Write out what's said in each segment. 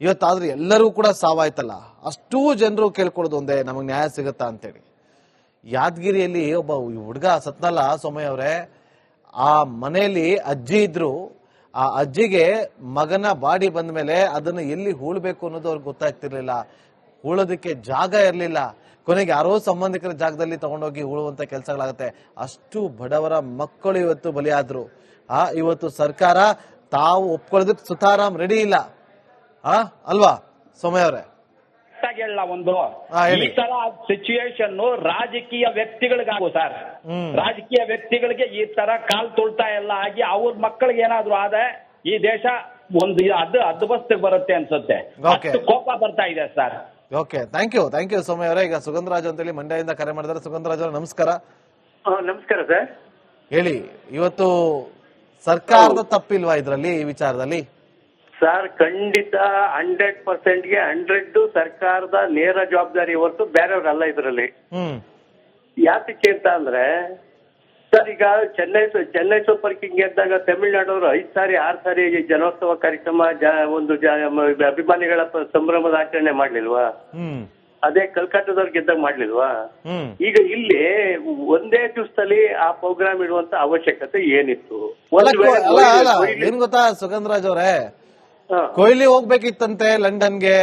ಇವತ್ತಾದ್ರೆ ಎಲ್ಲರೂ ಕೂಡ ಸಾವಾಯ್ತಲ್ಲ? ಅಷ್ಟೂ ಜನರು ಕೇಳ್ಕೊಳ್ಳೋದು ಒಂದೇ, ನಮಗೆ ನ್ಯಾಯ ಸಿಗುತ್ತಾ ಅಂತೇಳಿ. ಯಾದಗಿರಿಯಲ್ಲಿ ಒಬ್ಬ ಹುಡುಗ ಸತ್ನಲ್ಲ ಸೋಮಯ್ಯ ಅವರೇ, ಆ ಮನೆಯಲ್ಲಿ ಅಜ್ಜಿ ಇದ್ರು. ಆ ಅಜ್ಜಿಗೆ ಮಗನ ಬಾಡಿ ಬಂದ ಮೇಲೆ ಅದನ್ನು ಎಲ್ಲಿ ಹೂಳ್ಬೇಕು ಅನ್ನೋದು ಅವ್ರಿಗೆ ಗೊತ್ತಾಗ್ತಿರ್ಲಿಲ್ಲ. ಹೂಳೋದಕ್ಕೆ ಜಾಗ ಇರಲಿಲ್ಲ. ಕೊನೆಗೆ ಯಾರೋ ಸಂಬಂಧಿಕರ ಜಾಗದಲ್ಲಿ ತಗೊಂಡೋಗಿ ಹೂಳುವಂತ ಕೆಲಸಗಳಾಗುತ್ತೆ. ಅಷ್ಟು ಬಡವರ ಮಕ್ಕಳು ಇವತ್ತು ಬಲಿಯಾದ್ರು. ಆ, ಇವತ್ತು ಸರ್ಕಾರ ತಾವು ಒಪ್ಕೊಳ್ಳೋದಕ್ಕೆ ಸುತಾರಾಮ್ ರೆಡಿ ಇಲ್ಲ. ಆ? ಅಲ್ವಾ? ಸೋಮಯ್ಯ ಅವರೇ ಹೇಳ. ಒಂದು ಈ ತರ ಸಿಚುಯೇಷನ್ ರಾಜಕೀಯ ವ್ಯಕ್ತಿಗಳಿಗಾಗು ಸರ್. ರಾಜಕೀಯ ವ್ಯಕ್ತಿಗಳಿಗೆ ಈ ತರ ಕಾಲ್ ತುಳ್ತಾ ಎಲ್ಲ ಆಗಿ ಅವ್ರ ಮಕ್ಕಳಿಗೆ ಏನಾದ್ರು ಆದ ಈ ದೇಶ ಒಂದು ಅದು ಅದ್ಭುತಕ್ಕೆ ಬರುತ್ತೆ ಅನ್ಸುತ್ತೆ. ಅಷ್ಟು ಕೋಪ ಬರ್ತಾ ಇದೆ sir okay thank you thank you Somayya ಅವರೇ ಈಗ ಸುಗಂಧರಾಜ್ ಅಂತೇಳಿ ಮಂಡ್ಯದಿಂದ ಕರೆ ಮಾಡಿದ್ರೆ ಸುಗಂಧರಾಜ್ ಅವರೇ ನಮಸ್ಕಾರ. ನಮಸ್ಕಾರ ಸರ್ ಹೇಳಿ ಇವತ್ತು ಸರ್ಕಾರದ ತಪ್ಪಿಲ್ವಾ ಇದರಲ್ಲಿ ಈ ವಿಚಾರದಲ್ಲಿ? ಸರ್ ಖಂಡಿತ ಹಂಡ್ರೆಡ್ ಪರ್ಸೆಂಟ್ಗೆ ಹಂಡ್ರೆಡ್ ಸರ್ಕಾರದ ನೇರ ಜವಾಬ್ದಾರಿ ಹೊರತು ಬೇರೆಯವ್ರಲ್ಲ ಇದರಲ್ಲಿ. ಯಾತಕ್ಕೆ ಅಂತ ಅಂದ್ರೆ ಸರ್ ಈಗ ಚೆನ್ನೈ ಚೆನ್ನೈ ಸೂಪರ್ ಕಿಂಗ್ ಗೆದ್ದಾಗ ತಮಿಳುನಾಡವರು ಐದು ಸಾರಿ ಆರು ಸಾರಿ ಜನೋತ್ಸವ ಕಾರ್ಯಕ್ರಮ ಒಂದು ಅಭಿಮಾನಿಗಳ ಸಂಭ್ರಮದ ಆಚರಣೆ ಮಾಡ್ಲಿಲ್ವಾ? ಅದೇ ಕಲ್ಕತ್ತಾದವ್ರು ಗೆದ್ದಾಗ ಮಾಡ್ಲಿಲ್ವಾ? ಈಗ ಇಲ್ಲಿ ಒಂದೇ ದಿವಸದಲ್ಲಿ ಆ ಪ್ರೋಗ್ರಾಮ್ ಇಡುವಂತ ಅವಶ್ಯಕತೆ ಏನಿತ್ತು? ಗೊತ್ತಾ ಸುಗಂಧರಾಜ್ ಅವರೇ. ಕೊಹ್ಲಿ ಹೋಗ್ಬೇಕಿತ್ತಂತೆ ಲಂಡನ್ಗೆ.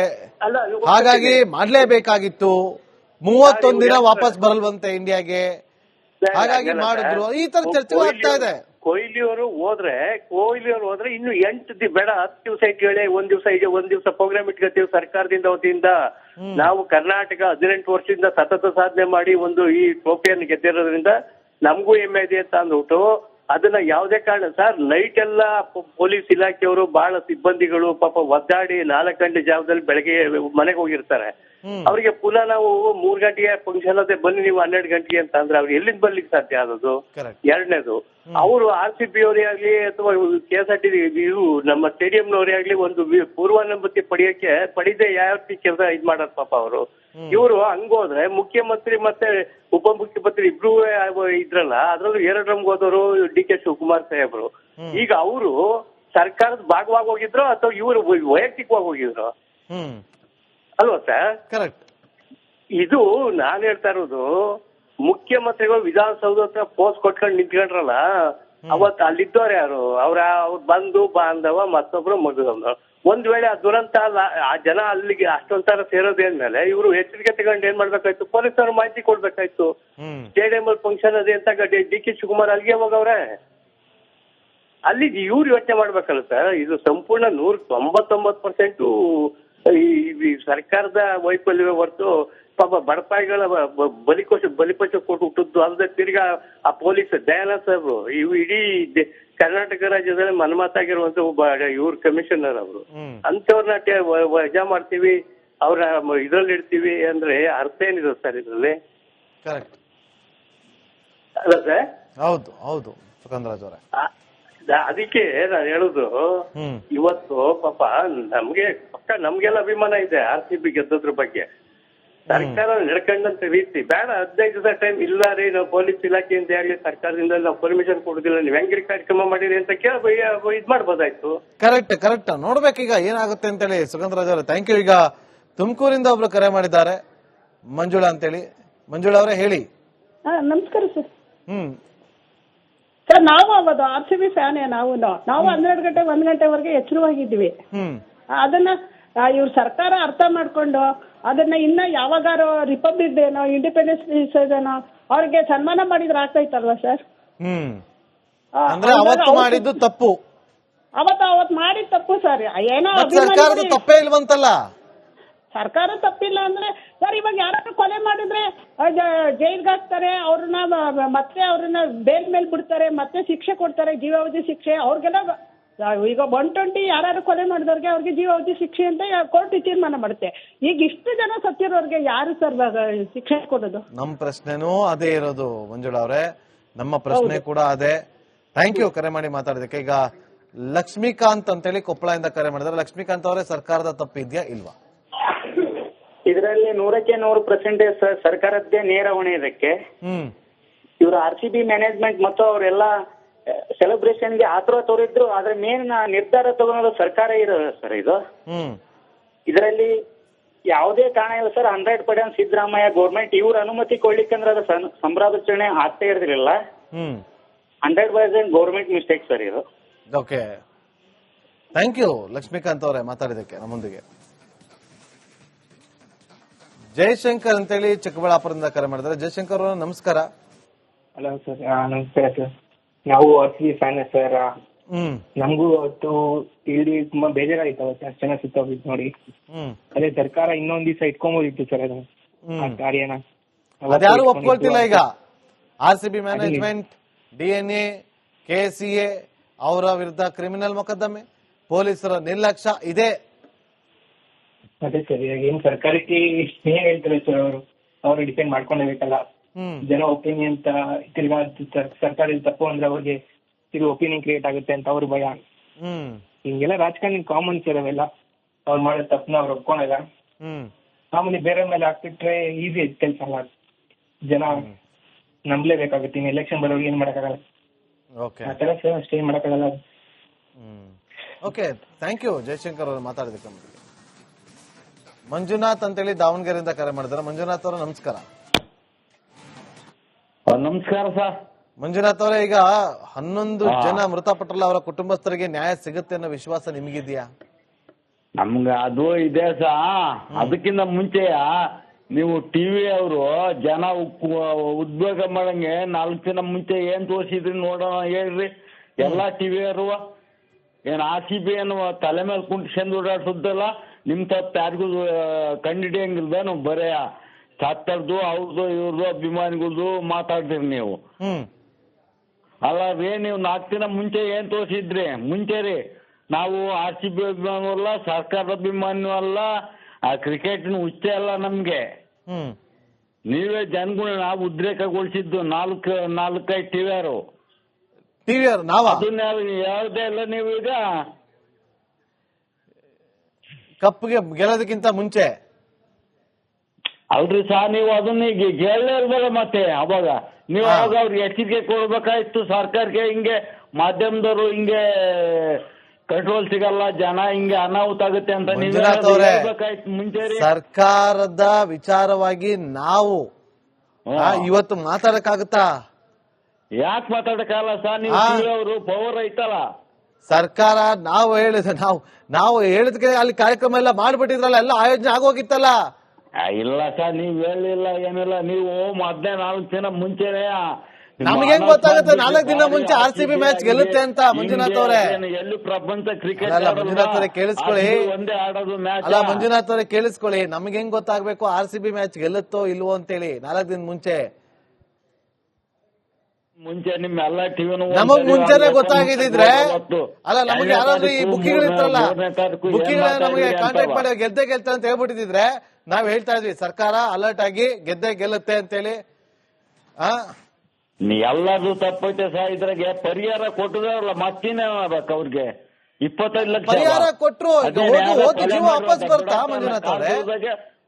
ಹಾಗಾಗಿ ಮಾಡ್ಲೇಬೇಕಾಗಿತ್ತು. ಮೂವತ್ತೊಂದ್ ದಿನ ವಾಪಸ್ ಬರಲ್ವಂತೆ ಇಂಡಿಯಾಗೆ. ಹಾಗಾಗಿ ಮಾಡಿದ್ರು. ಈ ತರ ಚರ್ಚೆ ಆಗ್ತಾ ಇದೆ. ಕೊಹ್ಲಿ ಅವರು ಹೋದ್ರೆ ಕೊಹ್ಲಿ ಅವರು ಹೋದ್ರೆ ಇನ್ನು ಎಂಟು ದಿ ಬೇಡ ಹತ್ತು ದಿವಸ ಕೇಳಿ ಒಂದ್ ದಿವಸ ಇದೆ ಒಂದ್ ದಿವಸ ಪ್ರೋಗ್ರಾಮ್ ಇಟ್ಕೊತೀವಿ ಸರ್ಕಾರದಿಂದ ವತಿಯಿಂದ. ನಾವು ಕರ್ನಾಟಕ ಹದಿನೆಂಟು ವರ್ಷದಿಂದ ಸತತ ಸಾಧನೆ ಮಾಡಿ ಒಂದು ಈ ಟ್ರೋಫಿಯನ್ನು ಗೆದ್ದಿರೋದ್ರಿಂದ ನಮಗೂ ಹೆಮ್ಮೆ ಇದೆ ಅಂತ ಅಂದ್ಬಿಟ್ಟು ಅದನ್ನ ಯಾವುದೇ ಕಾರಣ, ಸರ್ ನೈಟ್ ಎಲ್ಲ ಪೊಲೀಸ್ ಇಲಾಖೆಯವರು ಬಹಳ ಸಿಬ್ಬಂದಿಗಳು ಪಾಪ ಒದ್ದಾಡಿ ನಾಲ್ಕು ಗಂಟೆ ಜಾವದಲ್ಲಿ ಬೆಳಗ್ಗೆ ಮನೆಗೆ ಹೋಗಿರ್ತಾರೆ. ಅವರಿಗೆ ಪುನಃ ನಾವು ಮೂರ್ ಗಂಟೆಗೆ ಫಂಕ್ಷನ್ ಅದೇ ಬನ್ನಿ ನೀವು ಹನ್ನೆರಡು ಗಂಟೆಗೆ ಅಂತ ಅಂದ್ರೆ ಅವ್ರು ಎಲ್ಲಿಂದ ಬರ್ಲಿಕ್ಕೆ ಸಾಧ್ಯ ಆದದ್ದು? ಎರಡನೇದು. ಅವರು ಆರ್ ಸಿ ಪಿ ಅವರೇ ಆಗ್ಲಿ ಅಥವಾ ಕೆ ಎಸ್ ಆರ್ ಟಿ ಇವು ನಮ್ಮ ಸ್ಟೇಡಿಯಂನವರೇ ಆಗ್ಲಿ ಒಂದು ಪೂರ್ವಾನುಮತಿ ಪಡೆಯಕ್ಕೆ ಪಡಿದೆ ಯಾವ ರೀತಿ ಕೆಲಸ ಇದ್ ಮಾಡ ಪಾಪ ಅವರು. ಇವರು ಹಂಗೋದ್ರೆ ಮುಖ್ಯಮಂತ್ರಿ ಮತ್ತೆ ಉಪಮುಖ್ಯಮಂತ್ರಿ ಇಬ್ರು ಇದ್ರಲ್ಲ ಅದ್ರಲ್ಲೂ ಎರಡರಂಗ್ ಹೋದವರು ಡಿ ಕೆ ಶಿವಕುಮಾರ್ ಸಾಹೇಬ್ರು. ಈಗ ಅವರು ಸರ್ಕಾರದ ಭಾಗವಾಗಿ ಹೋಗಿದ್ರು ಅಥವಾ ಇವರು ವೈಯಕ್ತಿಕವಾಗಿ ಹೋಗಿದ್ರು? ಅಲ್ವಾ ಸರ್? ಕರೆಕ್ಟ್ ಇದು ನಾನ್ ಹೇಳ್ತಾ ಇರೋದು ಮುಖ್ಯಮಂತ್ರಿಗಳು ವಿಧಾನಸೌಧ ಹತ್ರ ಪೋಸ್ಟ್ ಕೊಟ್ಕೊಂಡು ನಿಂತ್ಕೊಂಡ್ರಲ್ಲ ಅವತ್ ಅಲ್ಲಿದ್ದವ್ರು ಯಾರು? ಅವ್ರ ಅವ್ರ ಬಂದು ಬಾಂಧವ ಮತ್ತೊಬ್ರು ಮಗದವ್ರು ಒಂದ್ ವೇಳೆ ಆ ದುರಂತ ಅಲ್ಲ- ಆ ಜನ ಅಲ್ಲಿಗೆ ಅಷ್ಟೊಂಥರ ಸೇರೋದೇನ್ಮೇಲೆ ಇವರು ಎಚ್ಚರಿಕೆ ತಗೊಂಡು ಏನ್ ಮಾಡ್ಬೇಕಾಯ್ತು? ಪೊಲೀಸರು ಮಾಹಿತಿ ಕೊಡ್ಬೇಕಾಯ್ತು. ಸ್ಟೇಡಿಯಂ ಅಲ್ಲಿ ಫಂಕ್ಷನ್ ಅದೇ ಅಂತ ಡಿ ಕೆ ಶಿವಕುಮಾರ್ ಅಲ್ಲಿಗೆ ಹೋಗವ್ರೆ ಅಲ್ಲಿ ಇವ್ರು ಯೋಚನೆ ಮಾಡ್ಬೇಕಲ್ಲ ಸರ್ ಇದು ಸಂಪೂರ್ಣ ನೂರ ತೊಂಬತ್ತೊಂಬತ್ತು ಪರ್ಸೆಂಟ್ ಈ ಸರ್ಕಾರದ ವೈಫಲ್ಯವೇ ಹೊರತು ಪಾಪ ಬಡಪಾಯಿಗಳ ಬಲಿಕೋಶ ಬಲಿಪಶ ಕೊಟ್ಟು ಹುಟ್ಟಿದ್ದು ಅಲ್ಲದೆ ತಿರ್ಗಾ ಆ ಪೊಲೀಸ್ ದಯಾನಂದ್ ಸಾಹೇಬ್ರು ಇವು ಇಡೀ ಕರ್ನಾಟಕ ರಾಜ್ಯದಲ್ಲಿ ಮನ್ಮಾತಾಗಿರುವಂತ ಒಬ್ಬ ಇವ್ರ ಕಮಿಷನರ್ ಅವರು. ಅಂತವ್ರನ್ನ ವಜಾ ಮಾಡ್ತೀವಿ ಅವ್ರ ಇದ್ರಲ್ಲಿ ಇಡ್ತೀವಿ ಅಂದ್ರೆ ಅರ್ಥ ಏನಿದೆ ಸರ್ ಇದ್ರಲ್ಲಿ? ಅಲ್ಲ ಸರ್? ಹೌದು ಹೌದು ಅವರೇ. ಅದಕ್ಕೆ ನಾನು ಹೇಳುದು ಇವತ್ತು ಪಾಪ ನಮ್ಗೆ ಪಕ್ಕ ನಮ್ಗೆಲ್ಲ ಅಭಿಮಾನ ಇದೆ ಆರ್ ಸಿ ಬಿ ಗೆದ್ದದ್ರ ಬಗ್ಗೆ. ಸರ್ಕಾರ ನಡ್ಕೊಂಡಂತ ರೀತಿ. ಬೇಡ ಹದಿನೈದು ದಿವಸ ಟೈಮ್ ಇಲ್ಲ ರೀ ನಾವು ಪೊಲೀಸ್ ಇಲಾಖೆಯಿಂದ ಆಗ್ಲಿ ಸರ್ಕಾರದಿಂದ ನಾವು ಪರ್ಮಿಷನ್ ಕೊಡುದಿಲ್ಲ ನೀವು ಹೆಂಗ್ರಿ ಕಾರ್ಯಕ್ರಮ ಮಾಡಿರಿ ಅಂತ ಕೇಳ ಇದ್ ಮಾಡ್ಬೋದಾಯ್ತು. ಕರೆಕ್ಟ್ ಕರೆಕ್ಟ್ ನೋಡ್ಬೇಕೀಗ ಏನಾಗುತ್ತೆ ಅಂತೇಳಿ ಸುಗಂಧರಾಜ್ ಅವರೇ. ಥ್ಯಾಂಕ್ ಯು ಈಗ ತುಮಕೂರಿಂದ ಒಬ್ರು ಕರೆ ಮಾಡಿದ್ದಾರೆ. ಮಂಜುಳಾ ಅಂತೇಳಿ. ಮಂಜುಳಾ ಅವರೇ ಹೇಳಿ. ನಮಸ್ಕಾರ ಸರ್. ಹ್ಮ್. ಸರ್ ನಾವು ಅವಾಗ ಆರ್ ಸಿ ಬಿ ಫ್ಯಾನೇ ನಾವು ನಾವು ಹನ್ನೆರಡು ಗಂಟೆ ಒಂದ್ ಗಂಟೆವರೆಗೆ ಎಚ್ಚರವಾಗಿದ್ವಿ ಅದನ್ನ ಆ, ಇವ್ರ ಸರ್ಕಾರ ಅರ್ಥ ಮಾಡ್ಕೊಂಡು ಅದನ್ನ ಇನ್ನ ಯಾವಾಗಾರು ರಿಪಬ್ಲಿಕ್ ಡೇನೋ ಇಂಡಿಪೆಂಡೆನ್ಸ್ ಡೇನೋ ಅವ್ರಿಗೆ ಸನ್ಮಾನ ಮಾಡಿದ್ರೆ ಆಗ್ತೈತಲ್ವಾ ಸರ್? ಹ್ಮ್. ಆ, ಅಂದ್ರೆ ಹಂಗಾದ್ರೆ ಅವತ್ತು ಅವ್ರು- ಮಾಡಿದ್ದು ತಪ್ಪು. ಅವತ್ತು ಅವತ್ತು ಮಾಡಿದ ತಪ್ಪು ಸರ್. ಏನೋ ಮತ್ತ್ ಸರ್ಕಾರದ ಅಭಿಮಾನಿಗಳು- ತಪ್ಪೇ ಇಲ್ವಂತಲ್ಲ. ಸರ್ಕಾರ ತಪ್ಪಿಲ್ಲ ಅಂದ್ರೆ ಸರ್ ಇವಾಗ ಯಾರಾದ್ರೂ ಕೊಲೆ ಮಾಡಿದ್ರೆ ಜೈಲ್ಗೆ ಹಾಕ್ತಾರೆ ಅವ್ರನ್ನ ಮತ್ತೆ ಅವ್ರನ್ನ ಬೇಲ್ ಮೇಲೆ ಬಿಡ್ತಾರೆ ಮತ್ತೆ ಶಿಕ್ಷೆ ಕೊಡ್ತಾರೆ ಜೀವಾವಧಿ ಶಿಕ್ಷೆ ಅವ್ರಿಗೆಲ್ಲ ಈಗ ಒನ್ ಟ್ವೆಂಟಿ ಯಾರು ಕೊಲೆ ಮಾಡಿದವ್ರಿಗೆ ಅವ್ರಿಗೆ ಜೀವಾವಧಿ ಶಿಕ್ಷೆ ಅಂತ ಕೋರ್ಟ್ ತೀರ್ಮಾನ ಮಾಡುತ್ತೆ. ಈಗ ಇಷ್ಟು ಜನ ಸತ್ತಿರೋರ್ಗೆ ಯಾರು ಸರ್ ಶಿಕ್ಷೆ ಕೊಡೋದು? ನಮ್ಮ ಪ್ರಶ್ನೆನೂ ಅದೇ ಇರೋದು ಮಂಜುಳಾ ಅವರೇ. ನಮ್ಮ ಪ್ರಶ್ನೆ ಕೂಡ ಅದೇ. ಥ್ಯಾಂಕ್ ಯು ಕರೆ ಮಾಡಿ ಮಾತಾಡೋದಕ್ಕೆ ಈಗ ಲಕ್ಷ್ಮೀಕಾಂತ್ ಅಂತೇಳಿ ಕೊಪ್ಪಳದಿಂದ ಕರೆ ಮಾಡಿದ್ರೆ. ಲಕ್ಷ್ಮೀಕಾಂತ್ ಅವರೇ ಸರ್ಕಾರದ ತಪ್ಪಿದ್ಯಾ ಇಲ್ವಾ? ಇದರಲ್ಲಿ ನೂರಕ್ಕೆ ನೂರು ಪರ್ಸೆಂಟೇಜ್ ಸರ್ ಸರ್ಕಾರದ್ದೇ ನೇರ ಹೊಣೆ ಇದಕ್ಕೆ. ಇವರು ಆರ್ ಸಿ ಬಿ ಮ್ಯಾನೇಜ್ಮೆಂಟ್ ಮತ್ತು ಅವರೆಲ್ಲ ಸೆಲೆಬ್ರೇಷನ್ಗೆ ಆತುರ ತೋರಿದ್ರು. ಆದ್ರೆ ಮೇನ್ ನಿರ್ಧಾರ ತಗೊಳೋದು ಸರ್ಕಾರ ಇರೋದು ಸರ್ ಇದು. ಇದರಲ್ಲಿ ಯಾವುದೇ ಕಾರಣ ಇಲ್ಲ sir hundred percent Siddaramaiah government ಇವ್ರ ಅನುಮತಿ ಕೊಡ್ಲಿಕ್ಕಂದ್ರೆ ಅದು ಸಂಭ್ರಾಚರಣೆ ಸಂಭ್ರಮಾಚರಣೆ ಆಗ್ತಾ ಇರ್ತಿರ್ಲಿಲ್ಲ ಹ್ಮ್. Hundred percent government mistake sir ಇದು. ಓಕೆ ಥ್ಯಾಂಕ್ ಯು ಲಕ್ಷ್ಮೀಕಾಂತ್ ಅವರೇ ಮಾತಾಡಿದಕ್ಕೆ ನಮ್ಮೊಂದಿಗೆ. ಜಯಶಂಕರ್ ಅಂತೇಳಿ ಚಿಕ್ಕಬಳ್ಳಾಪುರದಿಂದ ಕರೆ ಮಾಡಿದ್ರೆ ಜಯಶಂಕರ್ ಅವರು ನಮಸ್ಕಾರ. ಹಲೋ ಸರ್ ನಮಸ್ಕಾರ ಸರ್ ನಾವು ಅರ್ಸಿ ಫ್ಯಾನ್ ಸರ್ ನಮಗೂ ಅವತ್ತು ಇಲ್ಲಿ ತುಂಬಾ ಬೇಜಾರಾಗಿತ್ತು ಅವತ್ತು ಅಷ್ಟು ಜನ ಸುತ್ತೋಗಿದ್ದು ನೋಡಿ. ಅದೇ ಸರ್ಕಾರ ಇನ್ನೊಂದ್ ದಿವಸ ಇಟ್ಕೊಂಬೋದಿತ್ತು ಸರ್ ಅದು. ಆ ಕಾರ್ಯನ. ಅದ್ಯಾರು ಒಪ್ಕೊಳ್ತಿಲ್ಲ ಈಗ? R C B management DNA KCA ಅವರ ವಿರುದ್ಧ ಕ್ರಿಮಿನಲ್ ಮೊಕದ್ದಮೆ ಪೊಲೀಸರ ನಿರ್ಲಕ್ಷ್ಯ ಇದೆ ಅದೇ ಸರ್ ಈಗ ಏನ್ ಸರ್ಕಾರಕ್ಕೆ ಏನ್ ಹೇಳ್ತಾರೆ ಸರ್ ಅವರು? ಅವರು ಡಿಪೆಂಡ್ ಮಾಡ್ಕೊಂಡಿರ್ಬೇಕಲ್ಲ ಜನ ಒಪಿನಿಯನ್ ತಿರ್ಗಾ ಸರ್ಕಾರ ತಪ್ಪು ಅಂದ್ರೆ ಅವ್ರಿಗೆ ತಿರ್ಗಿ ಒಪಿನಿಯನ್ ಕ್ರಿಯೇಟ್ ಆಗುತ್ತೆ ಅಂತ ಅವ್ರ ಭಯ. ಹಿಂಗೆಲ್ಲ ರಾಜಕಾರಣಿ ಕಾಮನ್ ಸರ್ ಅವೆಲ್ಲ. ಅವ್ರು ಮಾಡೋ ತಪ್ಪನ್ನ ಅವ್ರು ಒಪ್ಕೊಳಲ್ಲ. ಆಮೇಲೆ ಮಾಮೂಲಿ ಬೇರೆ ಮೇಲೆ ಹಾಕ್ಬಿಟ್ರೆ ಈಸಿ ಐತೆ ಕೆಲಸ ಅಲ್ಲ ಜನ ನಂಬಲೇಬೇಕಾಗುತ್ತೆ. ಇನ್ನು ಎಲೆಕ್ಷನ್ ಬರೋರ್ಗೆ ಏನ್ ಮಾಡಕ್ಕಾಗಲ್ಲ. ಓಕೆ ಆ ತರ ಸರ್ ಅಷ್ಟೇ ಏನ್ ಮಾಡಕ್ಕಾಗಲ್ಲ ಓಕೆ ಥ್ಯಾಂಕ್ ಯು ಜಯಶಂಕರ್ ಅವರು ಮಾತಾಡಿದಕ್ಕೆ ನಮಗೆ ಮಂಜುನಾಥ್ ಅಂತೇಳಿ ದಾವಣಗೆರೆಯಿಂದ ಕರೆ ಮಾಡಿದ್ದಾರೆ. ಮಂಜುನಾಥ್ ಅವರ ನಮಸ್ಕಾರ. ನಮಸ್ಕಾರ ಸರ್. ಮಂಜುನಾಥ್ ಅವರೇ ಈಗ ಹನ್ನೊಂದು ಜನ ಮೃತಪಟ್ಟಲ್ಲ ಅವರ ಕುಟುಂಬಸ್ಥರಿಗೆ ನ್ಯಾಯ ಸಿಗುತ್ತೆ ಅನ್ನೋ ವಿಶ್ವಾಸ ನಿಮಗಿದೆಯಾ? ನಮ್ಗ ಅದು ಇದೆ ಸಾ ಅದಕ್ಕಿಂತ ಮುಂಚೆಯ ನೀವು ಟಿವಿ ಅವರು ಜನ ಉದ್ವೇಗ ಉದ್ಯೋಗ ಮಾಡಂಗೆ ನಾಲ್ಕು ದಿನ ಮುಂಚೆ ಏನ್ ತೋರಿಸಿದ್ರಿ ನೋಡೋಣ ಹೇಳ್ರಿ. ಎಲ್ಲಾ ಟಿವಿಯವರು ಏನ್ ಆರ್ ಸಿ ಬಿ ಏನು ತಲೆ ಮೇಲೆ ಕುಂಟ್ಸ್ಕೊಂಡು ಓಡಾಡ್ಸೋದಲ್ಲ ನಿಮ್ ತಪ್ಪು ಯಾರಿಗೂ ಕಂಡಿಡಿಯಂಗಿಲ್ವೇನು ಬರೇ ಸತ್ತರ್ದು ಅವ್ರದ್ದು ಇವ್ರದ್ದು ಅಭಿಮಾನಿಗಳದ್ದು ಮಾತಾಡ್ತೀರಿ ನೀವು. ಅಲ್ಲ ರೀ ನೀವು ನಾಲ್ಕು ದಿನ ಮುಂಚೆ ಏನ್ ತೋರಿಸಿದ್ರಿ? ಮುಂಚೆ ರೀ ನಾವು ಆರ್ ಸಿ ಬಿ ಅಭಿಮಾನ ಅಲ್ಲ ಸರ್ಕಾರದ ಅಭಿಮಾನಿ ಅಲ್ಲ ಆ ಕ್ರಿಕೆಟ್ನ ಹುಚ್ಚೆ ಅಲ್ಲ ನಮ್ಗೆ. ನೀವೇ ಜನಗಳನ್ನ ಉದ್ರೇಕಗೊಳಿಸಿದ್ದು ನಾಲ್ಕು ನಾಲ್ಕೈದು ಟಿವಿಯರು ಟಿವಿ ಅವ್ರು ನಾವ ಅದನ್ನ ಯಾವುದೇ ಇಲ್ಲ ನೀವು ಈಗ ಕಪ್ಗೆ ಗೆಲ್ಲೋದಕ್ಕಿಂತ ಮುಂಚೆ. ಅಲ್ರಿ ಸಾ ನೀವು ಅದನ್ನ ಈಗ ಇಲ್ವಲ್ಲ ಮತ್ತೆ ಅವಾಗ. ನೀವು. ಅವಾಗ ಅವ್ರಿಗೆ ಎಚ್ಚರಿಕೆ ಕೊಡ್ಬೇಕಾಯ್ತು ಸರ್ಕಾರಕ್ಕೆ ಹಿಂಗೆ ಮಾಧ್ಯಮದವರು ಹಿಂಗೆ ಕಂಟ್ರೋಲ್ ಸಿಗಲ್ಲ ಜನ ಹಿಂಗೆ ಅನಾಹುತ ಆಗುತ್ತೆ ಅಂತ ಮುಂಚೆ ಸರ್ಕಾರದ ವಿಚಾರವಾಗಿ ನಾವು ಇವತ್ತು ಮಾತಾಡಕ್ಕಾಗುತ್ತಾ? ಯಾಕೆ ಮಾತಾಡಕ್ಕಾಗಲ್ಲ ಸರ್ ನೀವು. ಅವರು ಪವರ್ ಐತಲ್ಲ ಸರ್ಕಾರ ನಾವು ಹೇಳಿದ ನಾವು ನಾವು ಹೇಳಿದ್ಕೆ ಅಲ್ಲಿ ಕಾರ್ಯಕ್ರಮ ಎಲ್ಲ ಮಾಡ್ಬಿಟ್ಟಿದ್ರಲ್ಲ ಎಲ್ಲ ಆಯೋಜನೆ ಆಗೋಗಿತ್ತಲ್ಲ. ಆ, ಇಲ್ಲ ಸರ್ ನೀವ್ ಹೇಳಿಲ್ಲ ಏನಿಲ್ಲ ನೀವು ಮೊದ್ಲೇ ನಾಲ್ಕು ದಿನ ಮುಂಚೆನೆ ನಮ್ಗೆ ಹೆಂಗ್ ಗೊತ್ತಾಗುತ್ತೆ? ನಾಲ್ಕು ದಿನ ಮುಂಚೆ ಆರ್‌ಸಿಬಿ ಮ್ಯಾಚ್ ಗೆಲ್ಲುತ್ತೆ ಅಂತ ಮಂಜುನಾಥ್ ಅವ್ರೆ? ಎಲ್ಲಿ ಪ್ರಪಂಚ ಕ್ರಿಕೆಟ್ ಅಲ್ಲ, ಮಂಜುನಾಥ್ ಅವ್ರೆ, ಕೇಳಿಸ್ಕೊಳ್ಳಿ. ಒಂದೇ ಆಡೋದು ಮ್ಯಾಚ್ ಅಲ್ಲ ಮಂಜುನಾಥ್ ಅವರೇ ಕೇಳಿಸ್ಕೊಳ್ಳಿ. ನಮ್ಗೆ ಹೆಂಗ್ ಗೊತ್ತಾಗ್ಬೇಕು? ಆರ್ ಸಿ ಬಿ ಮ್ಯಾಚ್ ಗೆಲ್ಲುತ್ತೋ ಇಲ್ವೋ ಅಂತೇಳಿ ನಾಲ್ಕು ದಿನ ಮುಂಚೆ. ಮುಂಚೆ ನಿಮ್ ಎಲ್ಲಾ ಟಿವಿ ನಮಗ್ ಮುಂಚೆನೆ ಗೊತ್ತಾಗಿದ್ರೆ ಅಲ್ಲ ನಮಗೆ ಯಾರಾದ್ರೂ ಈ ಬುಕ್ಕಿಗಳು ಇತ್ತಲ್ಲ ಬುಕ್ಕಿಗಳ ನಮಗೆ ಕಾಂಟ್ಯಾಕ್ಟ್ ಮಾಡಿ ಗೆದ್ದೆ ಗೆಲ್ತಾರೆ ಅಂತ ಹೇಳ್ಬಿಟ್ಟಿದ್ರೆ ನಾವ್ ಹೇಳ್ತಾ ಇದ್ವಿ ಸರ್ಕಾರ ಅಲರ್ಟ್ ಆಗಿ ಗೆದ್ದೆ ಗೆಲ್ಲುತ್ತೆ ಅಂತೇಳಿ. ಆ? ಎಲ್ಲಾರ್ದು ತಪ್ಪೈತೆ ಸಹ ಇದ್ರಾಗೆ ಪರಿಹಾರ ಕೊಟ್ಟಿದಾರಲ್ಲ ಮತ್ತಿನೇ ಮಾಡ್ಬೇಕು ಅವ್ರಿಗೆ? ಇಪ್ಪತ್ತೈದು ಲಕ್ಷ ಪರಿಹಾರ? ಕೊಟ್ರು ಹೋದ ಜೀವ ವಾಪಸ್ ಬರ್ತಾ ಮಂಜುನಾಥ್ ಅವ್ರೆ?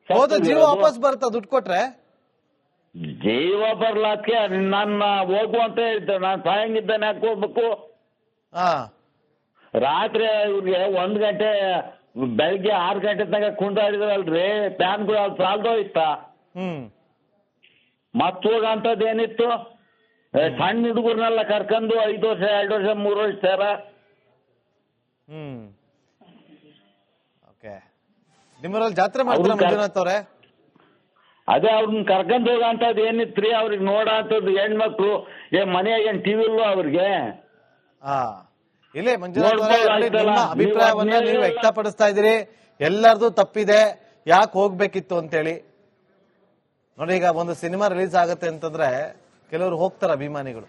ಹೋದ ಜೀವ. ವಾಪಸ್ ಬರ್ತಾ ದುಡ್ಡು ಕೊಟ್ರೆ? ಜೀವ ಬರ್ಲಾಕ್ಕೆ ನನ್ನ ಹೋಗುವಂತ ಇದ್ದೆ ನಾನು ಸಾಯಂಗಿದ್ದಾನೆ ಯಾಕೆ ಹೋಗ್ಬೇಕು? ಹಾ ರಾತ್ರಿ ಇವ್ರಿಗೆ ಒಂದ್ ಗಂಟೆ ಬೆಳಗ್ಗೆ ಆರು ಗಂಟೆ ತನಕ ಕುಂಟಾಡಿದ್ರಲ್ರಿ ಪ್ಯಾನ್ಗಳು ಅಲ್ಲಿ ಸಾಲ್ದೋಯ್ತ ಹ್ಮ್. ಮತ್ ಏನಿತ್ತು? ಸಣ್ಣ ಹುಡುಗರ್ನೆಲ್ಲ ಕರ್ಕೊಂಡು ಐದು ವರ್ಷ ಎರಡು ವರ್ಷ ಮೂರು ವರ್ಷ ಸರ. ನಿಮ್ಮೂರಲ್ಲಿ ಜಾತ್ರೆ ಮಾಡ್ತೀರಾ ಮಂಜುನಾಥ್ ಅವ್ರೆ? ಅದೇ ಅವ್ರನ್ನ ಕರ್ಕೊಂಡು ಹೋಗಂತದ್ ಏನಿತ್ರಿ? ಅವ್ರಿಗೆ ನೋಡಂತದ್ದು ಹೆಣ್ಮಕ್ಳು ಏ ಮನೆ ಏನ್ ಟಿವಿ ಇಲ್ವೋ ಅವ್ರಿಗೆ? ಹಾ ಇಲ್ಲೇ ಮಂಜುನಾಥ್ ಅವರೇ ನೋಡ್ಬೋದು ನಿಮ್ಮ ಅಭಿಪ್ರಾಯವನ್ನ ನೀವು. ವ್ಯಕ್ತಪಡಿಸ್ತಾ ಇದ್ದೀರಿ. ಎಲ್ಲರದು ತಪ್ಪಿದೆ. ಯಾಕೆ ಹೋಗ್ಬೇಕಿತ್ತು ಅಂತೇಳಿ. ನೋಡಿ ಈಗ ಒಂದು ಸಿನಿಮಾ ರಿಲೀಸ್ ಆಗುತ್ತೆ ಅಂತಂದ್ರೆ ಕೆಲವರು ಹೋಗ್ತಾರೆ ಅಭಿಮಾನಿಗಳು.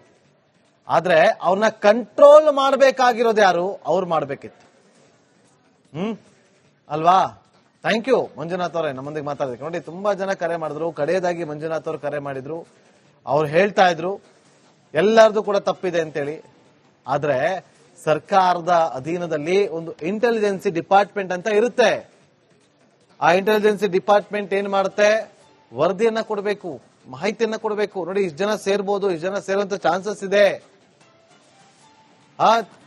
ಆದ್ರೆ ಅವ್ರನ್ನ ಕಂಟ್ರೋಲ್ ಮಾಡ್ಬೇಕಾಗಿರೋದು ಯಾರು? ಅವ್ರು ಮಾಡ್ಬೇಕಿತ್ತು. ಹ್ಮ್? ಅಲ್ವಾ? ಥ್ಯಾಂಕ್ ಯು ಮಂಜುನಾಥ್ ಅವರೇ ನಮ್ಮೊಂದಿಗೆ ಮಾತಾಡಿದ್ರು ನೋಡಿ, ತುಂಬಾ ಜನ ಕರೆ ಮಾಡಿದ್ರು. ಕಡೆಯದಾಗಿ ಮಂಜುನಾಥ್ ಅವರು ಕರೆ ಮಾಡಿದ್ರು. ಅವ್ರು ಹೇಳ್ತಾ ಇದ್ರು. ಎಲ್ಲಾರ್ದು ಕೂಡ ತಪ್ಪಿದೆ ಅಂತೇಳಿ. ಆದ್ರೆ, ಸರ್ಕಾರದ ಅಧೀನದಲ್ಲಿ ಒಂದು ಇಂಟೆಲಿಜೆನ್ಸಿ ಡಿಪಾರ್ಟ್ಮೆಂಟ್ ಅಂತ ಇರುತ್ತೆ. ಆ ಇಂಟೆಲಿಜೆನ್ಸಿ ಡಿಪಾರ್ಟ್ಮೆಂಟ್ ಏನ್ ಮಾಡುತ್ತೆ? ವರದಿಯನ್ನ ಕೊಡಬೇಕು. ಮಾಹಿತಿಯನ್ನ ಕೊಡಬೇಕು. ನೋಡಿ, ಇಷ್ಟು ಜನ ಸೇರ್ಬೋದು. ಇಷ್ಟು ಜನ ಸೇರುವಂತ ಚಾನ್ಸಸ್ ಇದೆ.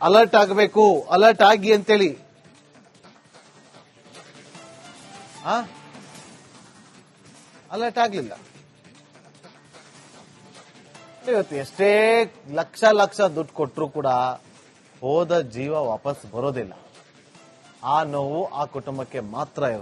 ಅಲರ್ಟ್ ಆಗಬೇಕು. ಅಲರ್ಟ್ ಆಗಿ ಅಂತೇಳಿ. ಆ? ಅಲರ್ಟ್ ಆಗ್ಲಿಲ್ಲ. ಇವತ್ತು ಎಷ್ಟೇ ಲಕ್ಷ ಲಕ್ಷ ದುಡ್ಡು ಕೊಟ್ಟರು ಕೂಡ ಹೋದ ಜೀವ ವಾಪಸ್ ಬರೋದಿಲ್ಲ. ಆ ನೋವು ಆ ಕುಟುಂಬಕ್ಕೆ ಮಾತ್ರ ಇರುತ್ತೆ.